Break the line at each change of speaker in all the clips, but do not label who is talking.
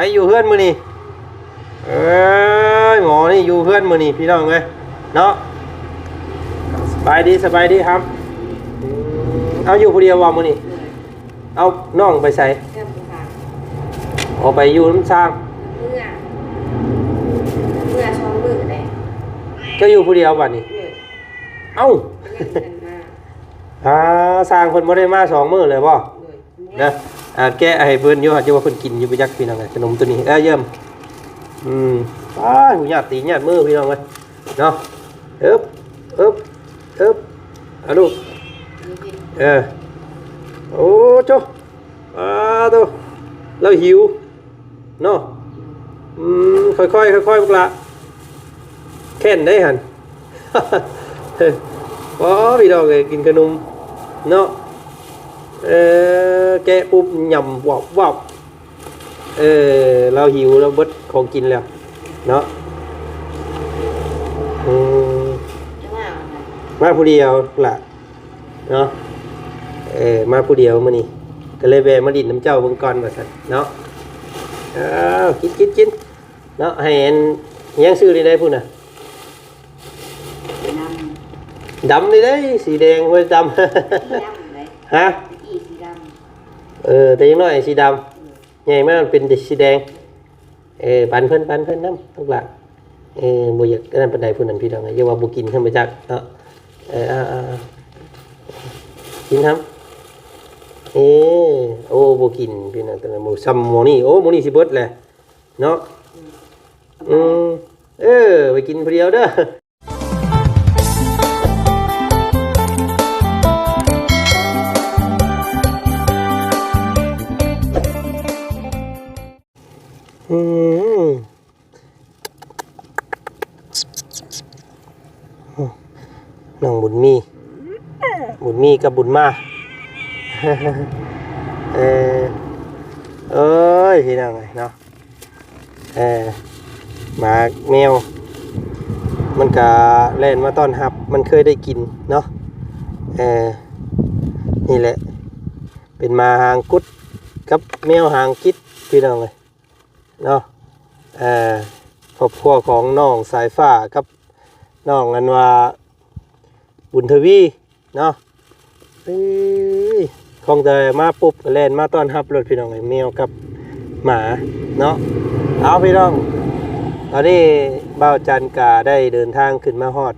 ให้อยู่เฮือนมื้อนี้เอ้ยหมอนี่อยู่เฮือนมื้อนี้พี่น้องเอ้ยเนาะสบายดีสบายดีครับอืมเอาอยู่ผู้เดียวว่ามื้อนี้เอาน้องไปใส่
เริ่มค่ะ
เอาไปอยู่น้ำช้าง
เมื่อเมื่อช่องมือเลย
ก็อยู่ผู้เดียวบัดนี้
เมื่อ
เอ้า
เงินกันมา
อ่าสร้างเพิ่นบ่ได้มาสองมื้อเลยบ่
เลย
นะ อ่าแกะให้เพิ่นยู่อาจจะว่าเพิ่นกินอยู่ไปจักพี่น้องเอ้ยขนมตัวนี้เอ้ยเยี่ยมอืมอ้าหูหยาดตีหยาดมือพี่น้องเอ้ยเนาะเอิบเอิบเอิบอาลูกเออโอ้โจอาตัวเราหิวเนาะอืมค่อยๆค่อยๆพวกละแค่นได้หันอ๋อพี่ดอกเลยกินขนมเนาะ เออแกะปุ๊บยำวับวับเออเราหิวเราเบิดของกินแล้ว เนาะอืม
ยังไง
มาผู้เดียวล่ะเนาะเออมาผู้เดียวมานี่ก็เลยแวะมาดินน้ำเจ้าเบิ่งก่อนว่าซั่นเนาะอ้าวกินกินกินเนาะให้เห็นยังซื้อได้ได้พุ่นน่ะ
น้ำ
ดำนี่ได้สีแดงไว้ด
สีดำเลยำ
ฮะ
อีสีด
เออแต่ยังน้อยสีดำใหญ่มากเป็นสีแดงเออปันเพิ่นปันเพิ่นน้ำทุกหลักเออบ่อยากนั่นปานใดพุ่นนั่นพี่น้องอย่าว่าบ่กินขึ้นมาจักเนาะเอออ่าอ่าอ่ากินทำเออโอ้โบกินพี่น้องแต่ละหมูซัมโมนี่โอ้โมนี่สิเบิดแหละเนาะอืมเออไปกินเดียวเด้อ บุญมีบุญมีกับบุญมาเออเอ้ยพี่น้องเอ้ยเนาะเออหมาแมว มันก็เล่นมาต้อนรับ มันเคยได้กินเนาะเออนี่แหละ เป็นมาหางกุดกับแมวหางกิดพี่น้องเลยเนาะเออครอบครัวของน้องสายฟ้ากับน้องอันว่า บุญทวีเนาะเอ้ยคงจะมาปุ๊บแลนมาต้อนรับรถพี่น้องไอ้แมวกับหมาเนาะเอาพี่น้อง ตอนนี้บ่าวจันกาได้เดินทางขึ้นมาฮอด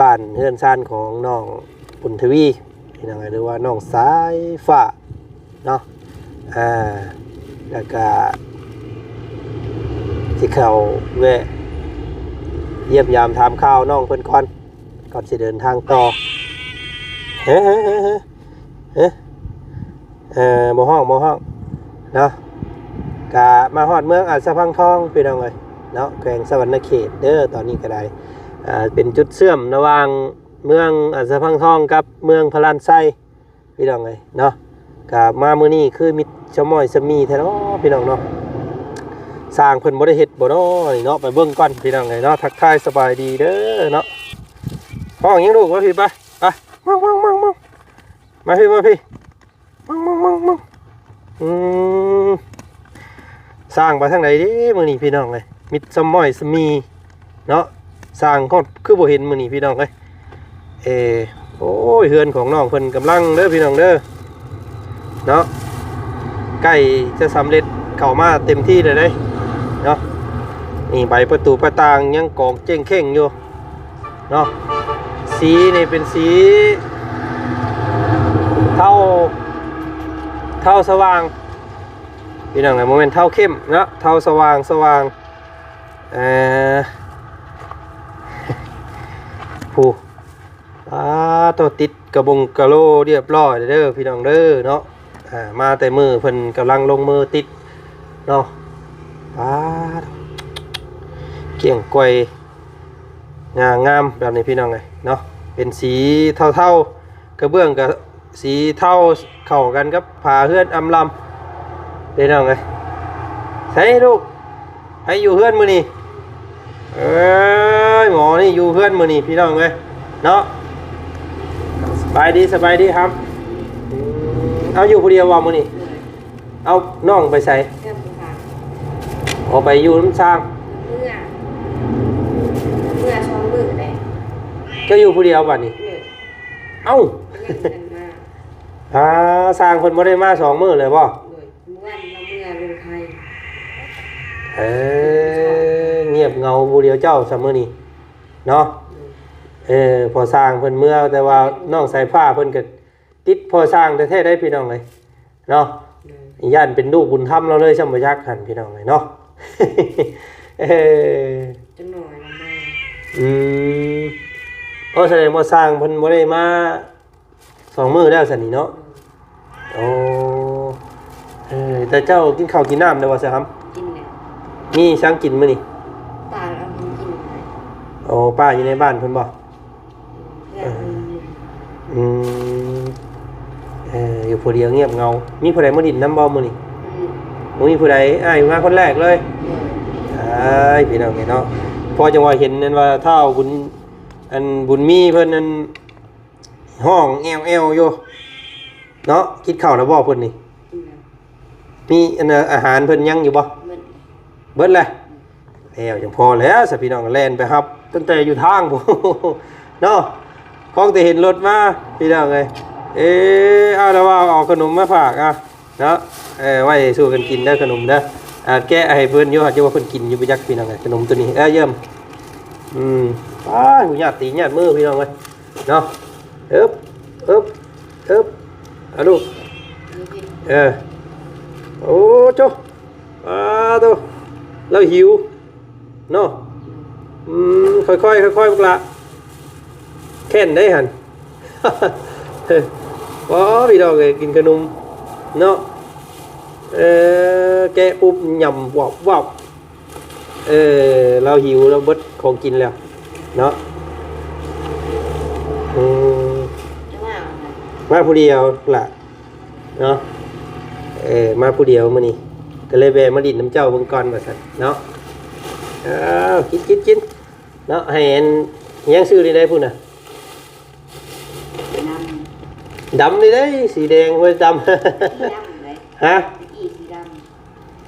บ้านเฮือนซ่านของน้องปุณทวีพี่น้องหรือว่าน้องสายฟ้าเนาะอ่าแล้วก็ที่เขาแวะเยี่ยมยามถามข่าวน้องเพิ่นก่อน ก่อนสิเดินทางต่อเฮ้เฮ้เฮ้เฮ้เฮ้เอ่อหมห้องหมห้องเนาะกะมาฮอดเมืองอัศพังทองพี่น้องเลยเนาะแขวงสวรรณเขตเด้อตอนนี้ก็ได้อ่าเป็นจุดเชื่อมระหว่างเมืองอัศพังทองกับเมืองพลานไซพี่น้องเลยเนาะกะมามื้อนี้คือมิตรชมอยสมีแท้เนาะพี่น้องเนาะสร้างเพิ่นบ่ได้เฮ็ดบ่เนาะเนาะไปเบิ่งก่อนพี่น้องเลยเนาะทักทายสบายดีเด้อเนาะ ห้องยังลูกว่าพี่ไปไปมังมังมังมังมาพี่มาพี่มังมังมังมังอืมสร้างไปทางไหนดิมือนี่พี่น้องเลยมิดสมอยสมีเนาะสร้างก็คือบ่เห็นมือนี่พี่น้องเลยเอโอ้ยเฮือนของน้องเพิ่นกำลังเด้อพี่น้องเด้อเนาะใกล้จะสำเร็จเข้ามาเต็มที่เลยเด้เนาะนี่ใบประตูประต่างยังกองเจ้งเข่งอยู่เนาะ สีนี่เป็นสี เท่า เท่าสว่างพี่น้องไงโมเมนต์เท่าเข้มเนาะเท่าสว่างสว่างเอ่อผู้อ่าตัวติดกระบงกระโลเรียบร้อยเด้อพี่น้องเด้อเนาะอ่ามาแต่มือเพิ่นกำลังลงมือติดเนาะอ่าเกี่ยงกวยงามงามแบบนี้พี่น้องเลยเนาะ เป็นสีเท่าๆกระเบื้องกับสีเท่าเข้ากันกับผาเฮือนอำลำพี่น้องเลยใช่ลูกให้อยู่เฮือนมือนี่เอ้ยหมอนี่อยู่เฮือนมือนี่พี่น้องเลยเนาะสบายดีสบายดีครับอืมเอาอยู่ผู้เดียวว่ามือนี่ำ
เลย
เอาน้องไปใส่
เริ่มค่ะ
อไปอยู่น้ำสร้าง
เมื่อเมื่อสองมือ เลย
ก็อยู่ผู้เดียวบัดนี้
เลย
เอ้า
เงินกันมา
อ่าสร้างคนบ่ได้มาสองมื้อเลยบ่
เลยเมื่อวันเราเมื่อลงไทย
เอ้ยเงียบเงาผู้เดียวเจ้าซัมมื้อนี้เนาะเออพอสร้างเพิ่นเมื่อแต่ว่าน้องสายฟ้าเพิ่นก็ติดพอสร้างแท้ๆได้พี่น้องเลยเนาะ
เลย
ย่านเป็นลูกบุญธรรมเราเลยช่ำบ่ยักหันพี่น้องเลยเนาะ เออ
จังหน่อยละมา
อืม โอ้แสดงว่าสร้างเพิ่นบ่ได้มาสองมื้อแล้วสันนี่เนาะโอ้เออแต่เจ้ากินข้าวกินน้ำได้บ่ซะครับ
กินเนี่ย
มีช้างกินมื้อนี่
ตาเอาของกินไป
โอ้ป้าอยู่ในบ้านเพิ่นบ่
เพื่อเอาเงิน
อืมเอออยู่ผู้เดียวเงียบเงา มีผู้ใดมาดินน้ำบ่มื้อนี่
อืม
บ่มีผู้ใดอ้ายมาคนแรกเลย
เลย
อ้ายพี่น้องเนาะพอจังว่าเห็นนั่นว่าเท่าบุญ อันบุญมีเพิ่นนั่นห้องแอวแอวอยู่เนาะคิดข้าวแล้วบ่เพิ่นนี่มีอันอาหารเพิ่นยังอยู่บ่
เงิน
เบิดเลยแล้วจังพอแล้วสพี่น้องแล่นไปครับ ตั้งแต่อยู่ทางพุ่นเนาะคองแต่เห็นรถมาพี่น้องเอ้ยเอ๊ะเอาแล้วว่าเอาขนมมาฝากอะเนาะเออไว้สู้กันกินเด้ขนมเด้ออ่าแกะให้เพิ่นอยู่หาจะว่าเพิ่นกินอยู่ไปจักพี่น้องเอ้ยขนมตัวนี้เอ้ยเยี่ยมอืม ป้าหูญาติตีญาติมือพี่น้องเอ้ยเนาะเอ๊บเอ๊บเอ๊บเอาลูกเออโอ้โจอาตัวเราหิวเนาะอืมค่อยๆค่อยๆพวกละแค่นได้หันว้าพี่ดอกเลยกินขนมเนาะเออแกะปุ๊บยำวับวับเออเราหิวเราเบิดของกินแล้ว เนาะอืม
จังหวะอะไร
มาผู้เดียวละเนาะเออมาผู้เดียวมานี่ก็เลยแวะมาดินน้ำเจ้าเบิ่งก่อนว่าซั่นเนาะอ้าวกินกินกินเนาะให้เห็นยังซื้อได้ได้พุ่นน่ะ
น้ำ
ดำนี่ได้สีแดงไว้ดำ
ดำเลย
ฮะ
อีสีด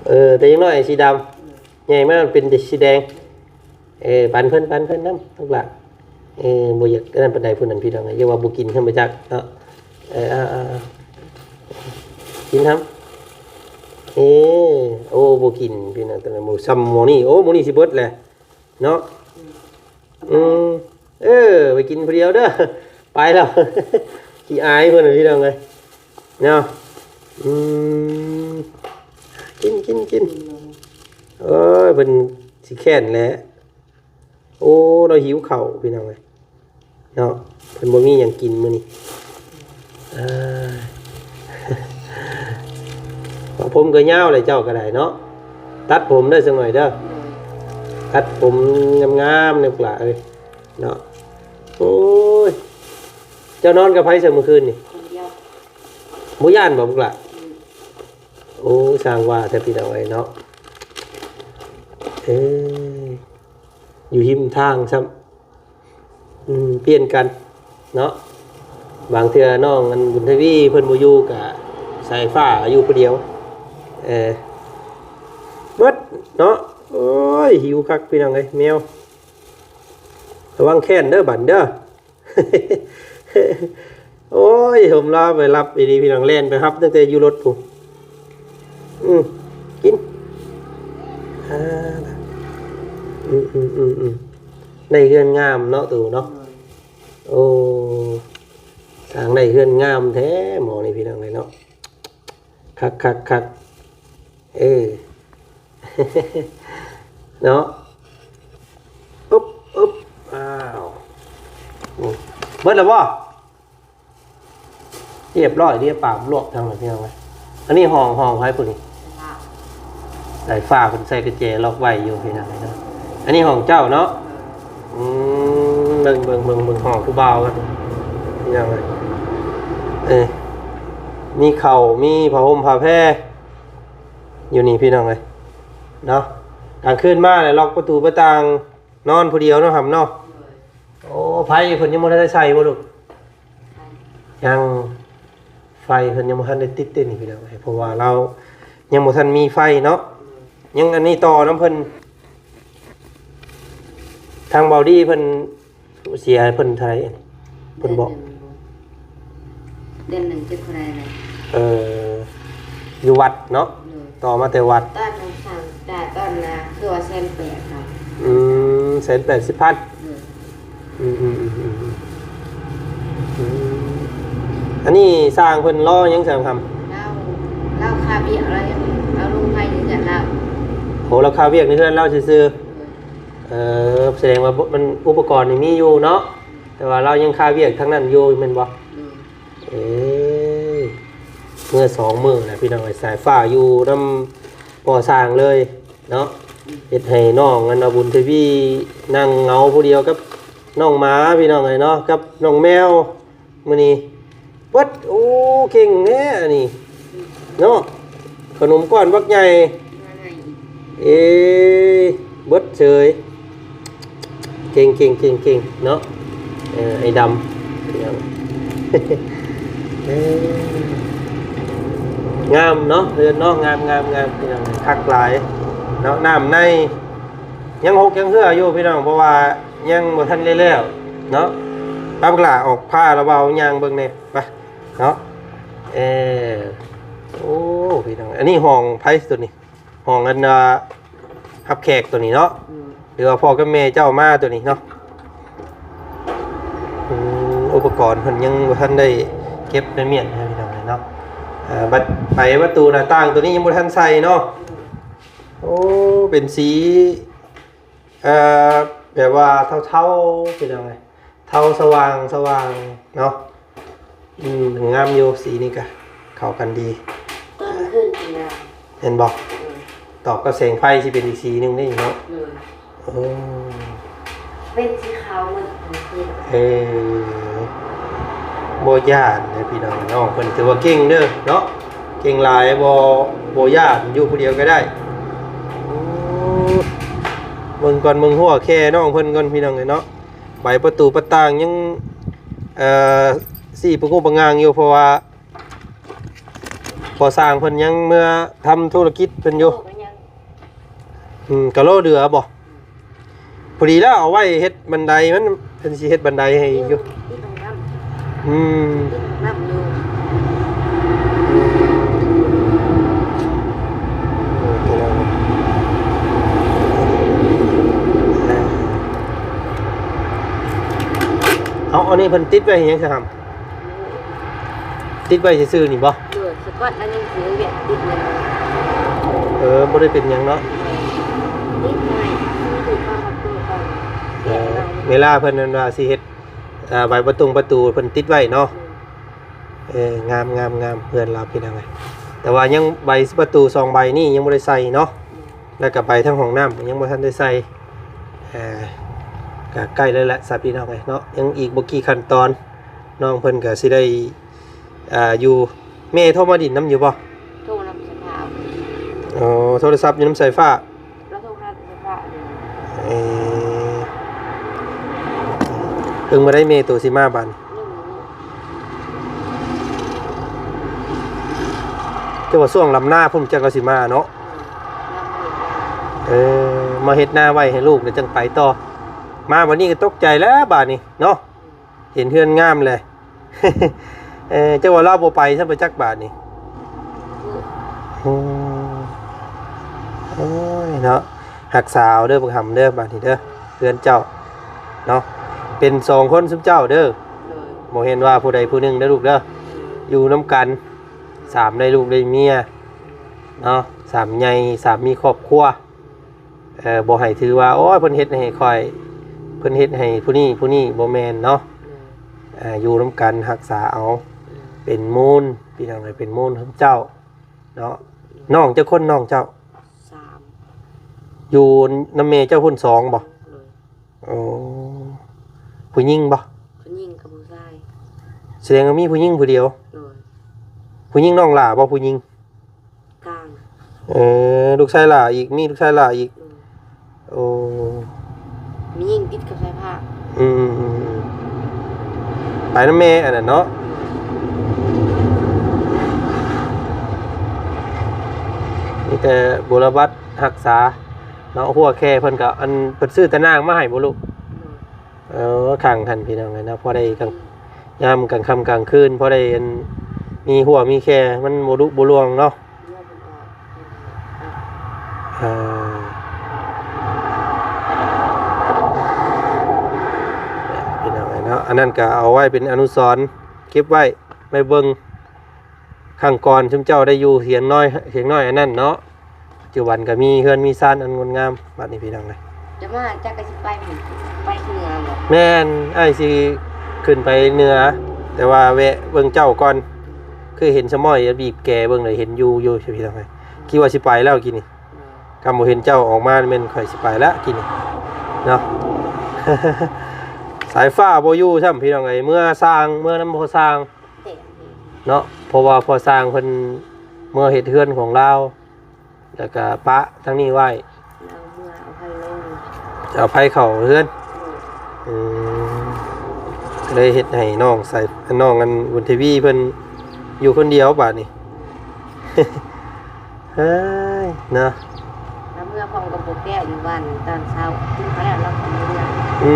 เออแต่อยังน้อยสีดำใหญ่มากมันเป็นสีแดง เออปันเพิ่นปันเพิ่นน้ำทุกหลักเออบ่อยากนั่นปานใดพุ่นนั่นพี่น้องอย่าว่าบ่กินขึ้นมาจักเนาะเอออ่าอ่าอ่ากินทำเออโอ้บ่กินพี่น้องแต่ละหมูซ้ำหมูนี่โอ้หมูนี่สิเบิดแหละเนาะอืมเออไปกินคนเดียวเด้อไปแล้วขี้อายเพื่อนพี่น้องเลยเนาะอืมกินกินกินเอ้ยเป็นสิแค้นแหล้ว โอ้เราหิวเข่าพี่น้องเลยเนาะเพิ่นบ่มีหยังกินมื้อนี้อ่าขอผมก็ยาวเลยเจ้าก็ได้เนาะตัดผมได้สักหน่อยเด้อตัดผมงามๆเนี่ยปลาเอ้ยเนาะโอ้ยเจ้านอนกับไผเสยเมื่อคืนนี่
คนเดียว
หมูย่านบ่พวกละโอ้สร้างว่าแต่พี่น้องไอ้เนาะเอ้ อยู่หิมทางซ้ำอืมเปลี่ยนกันเนาะบางเทือน้องอันบุญทวีเพิ่นบ่อยู่กะสายฟ้าอยู่ผู้เดียวเออเบิดเนาะโอ้ยหิวคักพี่น้องเอ้ยแมวระวังแค้นเด้อบัดเด้อโอ้ยผมรอไปรับอีดีพี่น้องเล่นไปครับตั้งแต่อยู่รถผมอืมกินอ่า อืมอืมอืมอืมในเฮือนงามเนาะตู่เนาะโอ้ทางในเฮือนงามแท้หมอนี่พี่น้องเลยเนาะคักคักคักเออเนาะอุ๊บอุ๊บอ้าวเบิดแล้วบ่เรียบร้อยเรียบปากลวกทางไหนพี่น้องไหมอันนี้ห้องห้องไว้ปุ่นนี่สายฟ้าคุณใส่กระเจล็อกไว้อยู่พี่น้องเนาะ อันนี้ห้องเจ้าเนาะอืมเบิ่งเบิ่งเบิ่งเบิ่งห้องผู้บ่าวกันพี่น้องเลยเอ้มีเข่ามีผ้าห่มผ้าแพรอยู่นี่พี่น้องเลยเนาะกลางคืนมาเลยล็อกประตูประตางนอนผู้เดียวเนาะครับเนาะโอ้ไพ่เพิ่นยังไม่ได้ใส่บ่ลูกยังไฟเพิ่นยังบ่ทันได้ติดเต้นนี่พี่น้องเอ้ยเพราะว่าเรายังบ่ทันมีไฟเนาะยังอันนี้ต่อน้ำเพิ่น ทางเบาดี้เพิ่นเสียเพิ่นเท่าไหร่เพิ่นบอก
เดือนหนึ่งเจ็ดคนใดเลย
เอออยู่วัดเนาะ
เลย
ต่อมาแต่วัด
ต้นน้ำสั่งได้ต้นนะคือว่าเส้นแปดครับ
อืมแสนแปดสิบพัน
เลย
อืมอืมอืมอืมอืมอืมอันนี้สร้างเพิ่นล่อยังสร้างท
เล่าเล่าคาเบียอะไรเอาลงไปถึงจะเล่าำ
โหราคาเวียกนี่เพื่อนเล่าซื่อๆ เออแสดงว่ามันอุปกรณ์นี่มีอยู่เนาะแต่ว่าเรายังคาเวียกทั้งนั้นอยู่แม่นบ่
เลย
เอ้ยเมื่อสองมือนะพี่น้องไอ้สายฟ้าอยู่น้ำป่อสร้างเลยเนาะเฮ็ดให้น้องอันเอาบุญทวีนั่งเหงาผู้เดียวกับน้องหมาพี่น้องไอ้เนาะกับน้องแมวมื้อนี้วัดโอ้เก่งแน่อันนี้เนาะขนมก้อนบักใหญ่
มาไง
เอ้ยเบิดเฉย เก่งเก่งเก่งเก่งเนาะไอ้ดำงามเนาะเรือนเนาะงามงามงามพี่น้องคักหลายเนาะน้ำในยังหกยังเหืออยู่พี่น้องเพราะว่ายังบ่ทันได้แล้วเนาะป้าบักหลาออกผ้าระเบายางเบิ่งเนี่ยไปเนาะเออโอ้พี่น้องอันนี้ห้องไพ่ตัวนี้ห้องอันน่ะฮับแขกตัวนี้เนาะ หรือว่าพ่อกับแม่เจ้ามาตัวนี้เนาะอืมอุปกรณ์เพิ่นยังบ่ทันได้เก็บเป็นเมียนให้พี่น้องเลยเนาะอ่าบัดไปประตูหน้าต่างตัวนี้ยังบ่ทันใส่เนาะโอ้เป็นสีเอ่อแบบว่าเทาๆเป็นยังไงเทาสว่างสว่างเนาะอืมงามอยู่สีนี้ก็เข้ากันดี
ต้นขึ้นถึงแล้ว
เห็นบ่
เลย
ตอบกับแสงไฟสิเป็นอีกสีหนึงได้เนาะ
เลย
โอ้
เป็นสีขาวเหมือนของเพื่อน
เออบ่ย่านเด้อพี่น้องน้องเพิ่นถือว่าเก่งเด้อเนาะเก่งหลายบ่บ่ย่านอยู่ผู้เดียวก็ได้โอ้เบิ่งก่อนเบิ่งหัวแค่น้องเพิ่นก่อนพี่น้องเอ้ยเนาะใบประตูประต่างยังเอ่อสี่ประกูประงางอยู่เพราะว่าพอสร้างเพิ่นยังเมื่อทำธุรกิจเพิ่นอยู่
โลกมันยัง
อืมกะโลเดือบ่ พอดีแล้วเอาไว้เฮ็ดบันไดมันเพิ่นสิเฮ็ดบันไดให้อยู่
ที่ตรงน้ำ
อืม
ที่ตรงน้ำอยู่
เอาอันนี้เพิ่นติดไว้ให้หยังสิครับติดไว้ซื่อๆนี่บ่
เลยสกอตแล้วยังถือเวียดติดเลย
เออบ่ได้เป็นหยังเนาะ
นิดหน่อยไม่ถูกความประตูก่อน
เออเวลาเพิ่นนั่นว่าสิเฮ็ดอ่าใบประตูประตูเพิ่นติดไว้เนาะเอองามงามงามเพื่อนเราพี่น้องเอ้ยแต่ว่ายังใบประตูสองใบนี่ยังบ่ได้ใส่เนาะแล้วก็ไปทั้งห้องน้ำยังบ่ทันได้ใส่เอ่อก็ใกล้แล้วแหละสับพี่น้องไงเนาะยังอีกบ่กี่ขั้นตอนน้องเพิ่นก็สิได้อ่าอยู่แม่โทรมาดินน้ำอยู่บ่
โทรนำสภาพ
อ๋อโทรศัพท์อยู่น้ำสายฟ้า
แล้วโทรนำสภาพเลย
เอ่อเพิ่ งมาได้เมตัวสิมาบัน
หนึ่งนี่
ก็ว่าช่วงลำหน้าพุ่มจังก็สิมาเนาะ
เอ
อมาเฮ็ดหน้าไว้ให้ลูกเดี๋ยวจังไปต่อ มาวันนี้ก็ตกใจแล้วบาดนี้เนาะเห็นเฮือนงามเลยเออเจ้าว่าเล่าโบไปซะไปจักบาทนี่อืมโอ้ยเนาะหักสาวเด้อบังหำเด้อบาดนี้เด้อเฮือนเจ้าเนาะ เป็นสองคนซุมเจ้าเด้อ
เลย
บ่เห็นว่าผู้ใดผู้หนึ่งเด้อลูกเด้ออยู่น้ำกันสามได้ลูกได้เมียเนาะสามใหญ่สามมีครอบครัวเอ่อบ่ให้ถือว่าโอ้ยเพิ่นเฮ็ดให้คอยเพิ่นเฮ็ดให้ผู้นี้ผู้นี้บ่แม่นเนาะ
เลย
อ่าอยู่น้ำกันรักษาเอา
เลย
เป็นมูลพี่น้องเลยเป็นมูลของเจ้าเนาะน้องเจ้าคนน้องเจ้า
สาม
อยู่น้ำเมเจ้าคนสองบ่
เลย
โอ้ ผู้หญิงบ่
คนยิงกับผู้ชาย
แสดงว่ามีผู้หญิงผู้เดียว
เลย
ผู้หญิงน้องหล่าบ่ผู้หญิง
กลาง
เออลูกชายหล่าอีกมีลูกชายหล่าอีก
เลย
โอ้
มียิงติดกับสายผ้า
อืมอืมอืมอืมไปน้ำเมอันนั้นเนาะอืมีแต่บุรบัตรักษาเนาะหัวแค่เพิ่นก็อันเพิ่นซื้อตะนางมาให้บ่ลูก
โดย
เออข้างทันพี่น้องเลยนะพอได้กลางยามกลางค่ำกลางคืนพอได้มีหัวมีแค่มันบ่ลุบ่ลวงเนาะพี่น้องเลยเนาะอันนั้นก็เอาไว้เป็นอนุสรณ์เก็บไว้ไว้เบิ่งข้างก่อนชุมเจ้าได้อยู่เสียงน้อยเสียงน้อยอันนั้นเนาะปัจจุบันก็มีเฮือนมีซ่านอันงดงามบัดนี้พี่น้องเลย
จะมาจักกะสิไปหมู่ไปที่งานบ่
แม่นไอ้ายสิขึ้นไปเหนือ แต่ว่าแวะเบิ่งเจ้าก่อนคือเห็นสมอยบีบแกเบิ่งเลยเห็นอยู่อยู่ใช่พี่น้องไงคิดว่าสิไปแล้วกินนี่กำบ่เห็นเจ้าออกมาแม่นข่อยสิไปแล้วกินนี่เนาะ สายฟ้าบ่อยู่ซ้ํพี่น้องไงเมื่อสร้างเมื่อน้ำพอสร้าง
เตะนี่
เนาะเพราะว่าพอสร้างเพิ่นเมื่อเฮ็ดเฮือนของเรา แล้วก็ปะทั้งนี้ไว้
เราเมื่อเอาให้ลง
จะ เอาไผเข้าเฮือนอืมก็เลยเฮ็ดให้น้องใส่น้องกันบุญทวีเพิ่นอยู่คนเดียวบาดนี้เฮ้ยเนาะ
แล้วเมื่อพร้อมกับโบแก้อยู่บ้านตอนเช้าขึ้นไปแล้วเราก็เมื่อ
อื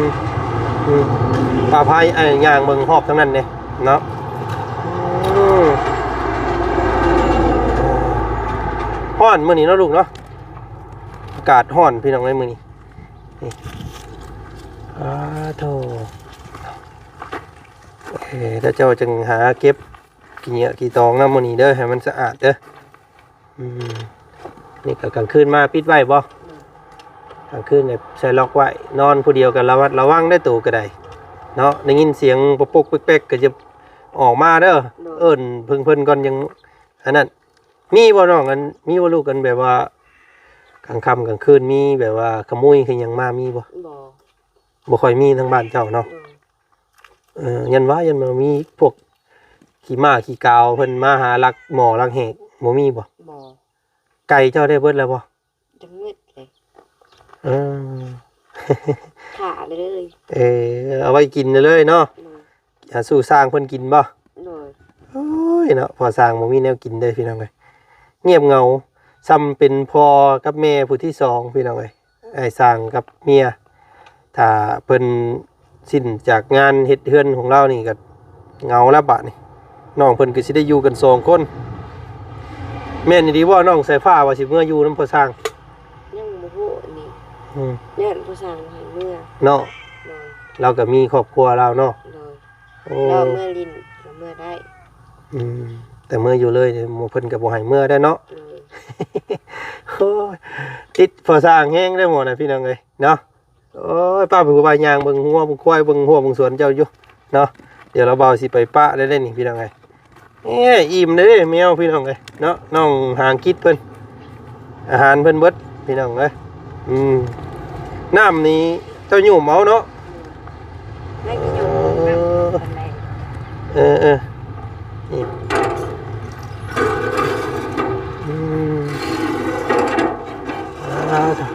มอืมปลาพายไอ้ย่างเบิ่งหอบทั้งนั้นเนี่ยเนาะอืมฮ้อนมื้อนี้เนาะลูกเนาะอากาศฮ้อนพี่น้องเอ้ยมื้อนี้นี่อ้าโธ่เอ้ถ้าเจ้าจึงหาเก็บกี่เหยอะกี่ตองนะมื้อนี้เด้อให้มันสะอาดเด้ออืมนี่ก็กลางคืนมาปิดไว้บ่กลางคืนเนี่ยใส่ล็อกไว้นอนผู้เดียวกันระวัดระวังได้ตัวก็ได้เนาะได้ยินเสียงปกปกเป๊กๆก็จะออกมาเด้อเอิ้นเพิ่งเพิ่นก่อนยังอันนั้นมีบ่น้องกันมีบ่ลูกกันแบบว่า กลางค่ำกลางคืนมีแบบว่าขโมยคือหยังมามีบ่
บ่
บ่ค่อยมีทางบ้านเจ้าเนาะ
โดย
เออยันว่ายันมามีพวกขี่ม้าขี่กาวเพิ่นมาหาลักหมอลักแหกบ่มีบ่
บ่
ไก่เจ้าได้เบิดแล้วบ่
จะมืดเลย
เออ
ขาเลยเลย
เออเอาไว้กินเลยเนาะ
โดย
อย่าสู้สร้างเพิ่นกินบ่
โดย
โอ้ยเนาะพอสร้างบ่มีแนวกินเด้อพี่น้องเอ้ยเงียบเหงา ซ้ำเป็นพ่อกับแม่ผู้ที่สองพี่น้องเอ้ยไอ้สร้างกับเมียถ้าเพิ่นสิ้นจากงานเฮ็ดเฮือนของเรานี่ก็เหงาแล้วบาดนี่น้องเพิ่นก็สิได้อยู่กันสองคน แม่นอีดีว่าน้องสายฟ้าว่าสิเมื่ออยู่นำพ่อสร้าง
ยังบ่ฮู้นี่
อืม
เนี่ยผู้สร้างให้เมื่อ
เนาะ
โดย
เราก็มีครอบครัวเราเนาะ
โดย
โอ้
เราเมื่อลินเราเมื่อได้
อืมแต่เมื่ออยู่เลยเนี่ยหมู่เพิ่นก็บ่ให้เมื่อได้เนาะ
โดย
โอ้ยติดพอสร้างแห้งได้หมดนะพี่น้องเอ้ยเนาะโอ้ยป้าเป็นผู้บายยางเบิ่งหัวเบิ่งควายเบิ่งหัวเบิ่งสวนเจ้าอยู่เนาะเดี๋ยวเราเบาสิไปป้าได้เล่นนี่พี่น้องเอ้ยเอ้ยอิ่มเลยเด้แมวพี่น้องเอ้ยเนาะน้องหางคิดเพิ่นอาหารเพิ่นเบิดพี่น้องเอ้ยอืมน้ำนี้เจ้าอยู่เมาเนาะ
ให้กินอยู่กับคนแรก
เออเออนี่อืมอ่าเถอะ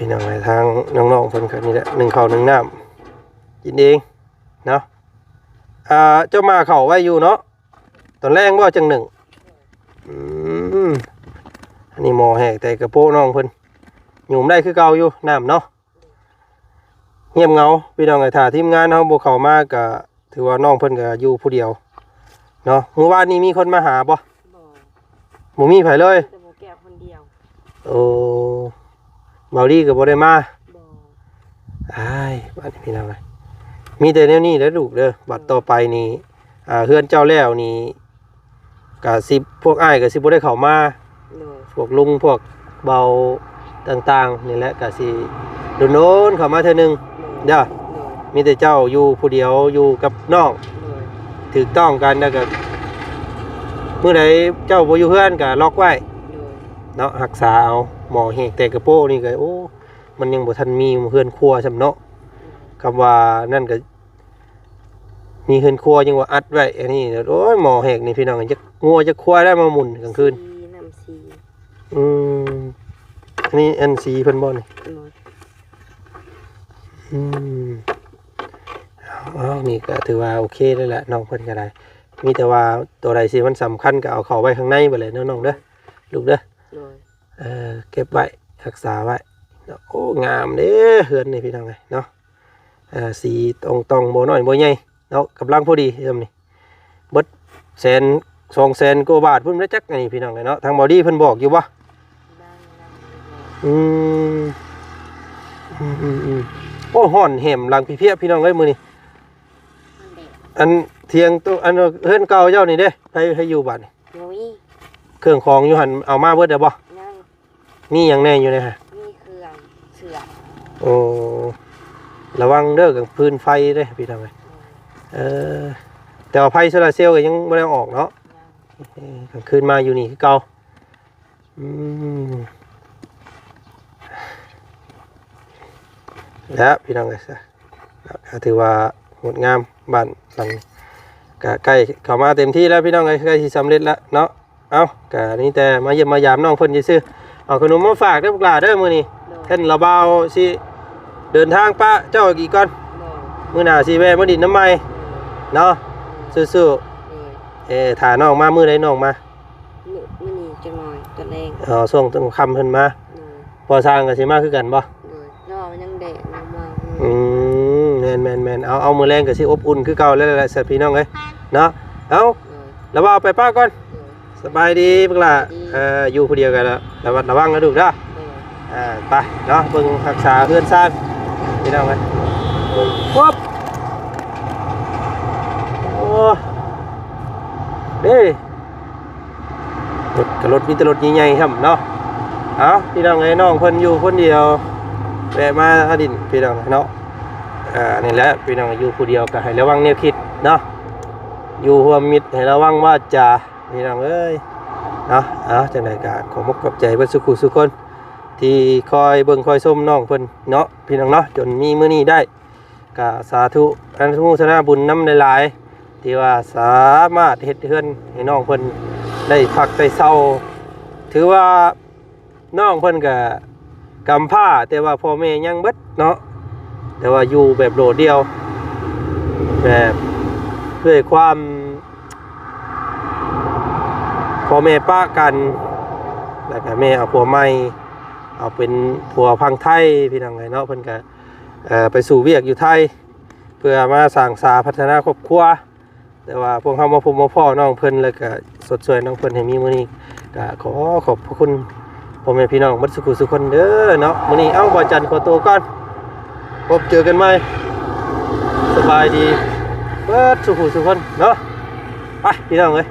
พี่น้องในทางน้องๆเพิ่นก็นี่แหละหนึ่งข้าวหนึ่งน้ำกินเองเนาะอ่าเจ้ามาเข่าไว้อยู่เนาะตอนแรกว่าจังหนึ่งอืมอันนี้หมอแหกแต่กระโปรงน้องเพิ่นหยุ่มได้คือเก่าอยู่น้ำเนาะเงียบเหงาพี่น้องไอ้ถ่าทีมงานเฮาบ่เข้ามาก็ถือว่าน้องเพิ่นก็อยู่ผู้เดียวเนาะเมื่อวานนี้มีคนมาหาบ่
บ่
บ่มีไผเลย
แต่บ่แก้คนเดียว
โอ้ เบาดีก็บ่ได้มา
บ่
อ้ายบ้านนี้พี่น้องเอ้ยมีแต่แนวนี้แหล้วลูกเด้อบัดต่อไปนี่อ่าเฮือนเจ้าแล้วนี่ก็สิพวกอ้ายก็สิบ่ได้เข้ามา
โดย
พวกลุงพวกเบาต่างๆนี่แหละก็สิโดนๆเข้ามาเทื่อนึง
โดย
เด้อ
โดย
มีแต่เจ้าอยู่ผู้เดียวอยู่กับน้อง
โดย
ถูกต้องกันแล้วก็เมื่อใดเจ้าบ่อยู่เพื่อนก็ล็อกไว้
โดย
เนาะรักษาเอา หมอเฮกแต่กระโปรงนี่ก็โอ้มันยังบ่ทันมีเพื่อนครัวซำเนาะคำว่านั่นก็มีเฮือนครัวยังว่าอัดไว้อันนี้โอ้ยหมอเฮกนี่พี่น้องจะงัวจะควายได้มาหมุนกลางคืน
สีน้ำสี
อืมอันนี้อันสีเพิ่นบ่นี่
โดย
อืมเอาเอานี่ก็ถือว่าโอเคแล้วแหละน้องเพิ่นก็ได้มีแต่ว่าตัวใดสิมันสำคัญก็เอาเข้าไว้ข้างในไปเลยเนาะน้องเด้อลูกเด้อ
โดย
เออเก็บไว้รักษาไว้เนาะโอ้งามเด้เฮือนนี่พี่น้องเอ้ยเนาะเอ่าสีตรงตรงๆบ่น้อยบ่ใหญ่เนาะกำลังพอดีเอิ่มนี่เบิดแสนสองแสนกว่าบาทพุ่นได้จักอันนี้พี่น้องเอ้ยเนาะทางบอดี้เพิ่นบอกอยู่บ่
นั่งนั่ง
อืมอืมอืมอืมโอ้ห่อนแหมหลังพี่เพียพี่น้องเอ้ยมื้อนี้
มันเด็ก
อันเทียงตัวอันเฮือนเก่าเจ้านี่เด้ให้ให้อยู่บัดนี่
โดย
เครื่องของอยู่หั่นเอามาเบิดได้บ่
นั่ง
มีหยังแน่อยู่เนยฮะ
มีเครื่องเสือ
โอ้ระวังเด้อกับพื้นไฟเด้พี่น้องเอ้ยเออแต่ว่าไฟโซลาร์เซลล์ก็ยังบ่ได้เอาออกเนาะ
นั่ง
เออกลางคืนมาอยู่นี่คือเก่าอืมแล้วพี่น้องเอ้ยซะก็ถือว่างดงามบ้านหลังก็ใกล้เข้ามาเต็มที่แล้วพี่น้องเอ้ยใกล้สิสำเร็จแล้วเนาะเอาก็นี่แต่มาเยี่ยมมายามน้องเพิ่นซื่อๆ เอาขนมมาฝากเด้อพวกหลานเด้อมื้อนี้
โดย
ท่านระเบาสิเดินทางปะเจ้าอีกก่อน
โดย
มื้อหน้าสิแวะมาดินน้ำไม้เนาะสู้
โดย
ๆเอ้ถ้าน้องมามื้อใดน้องมา
มือมือนี่จังหน่อยตัวแรง
เอาส่งต้นคำเพิ่นมา
โดย
พอสร้างก็สิมาคือกันบ่
โดยนอมันยังเด็กยังมา
อืมแม่นแม่นแม่นเอาเอามื้อแรงก็สิอบอุ่นคือเก่าแล้วแหละสัตว์พี่น้องเอ้ยเนาะเอา
โดย
ระเบาไปป้าก่อน
โดย
สบายดีพวกล่ะเอ่ออยู่ผู้เดียวกันแล้วระวัดระวังนะลูกเด้อ
โดย
อ่าไปเนาะเบิ่งรักษาเพื่อนสร้างพี่น้องเอ้ยปุ๊บโอ้เด้รถกับรถมีแต่รถใหญ่ๆครับเนาะเอาพี่น้องไอ้น้องเพิ่นอยู่คนเดียวแวะมาหาดินพี่น้องเนาะอ่านี่แหละพี่น้องอยู่ผู้เดียวก็ให้ระวังแนวคิดเนาะอยู่ร่วมมิตรให้ระวังว่าจะ พี่น้องเอ้ยเนาะเอาจังไดก็ขอมกขอบใจเพิ่นสุขุสุคน ที่คอยเบิ่งคอยส้มน้องเพิ่นเนาะพี่น้องเนาะจนมีมื้อนี้ได้ก็สาธุอนุโมทนาบุญนำหลายๆที่ว่าสามารถเฮ็ดเฮือนให้น้องเพิ่นได้พักได้เศร้าถือว่าน้องเพิ่นก็กำพร้าแต่ว่าพ่อแม่ยังเบิดเนาะแต่ว่าอยู่แบบโดดเดียวแบบด้วยความ พ่อแม่ป้ากันแล้วก็แม่เอาผัวใหม่เอาเป็นผัวพังไทยพี่น้องไงเนาะเพิ่นก็เอ่อไปสู่เวียกอยู่ไทย เพื่อมาสร้างสาพัฒนาครอบครัวแต่ว่าพวกเขามาพบมาพ่อน้องเพิ่นแล้วก็สดสวยน้องเพิ่นให้มีมื้อนี้ก็ขอขอบพระคุณพ่อแม่พี่น้องบัดสุขุสุขคนเด้อเนาะมื้อนี้เอ้าบ่จันทร์ขอตัวก่อนพบเจอกันใหม่สบายดีเบิดสุขุสุขคนเนาะไปพี่น้องเอ้ย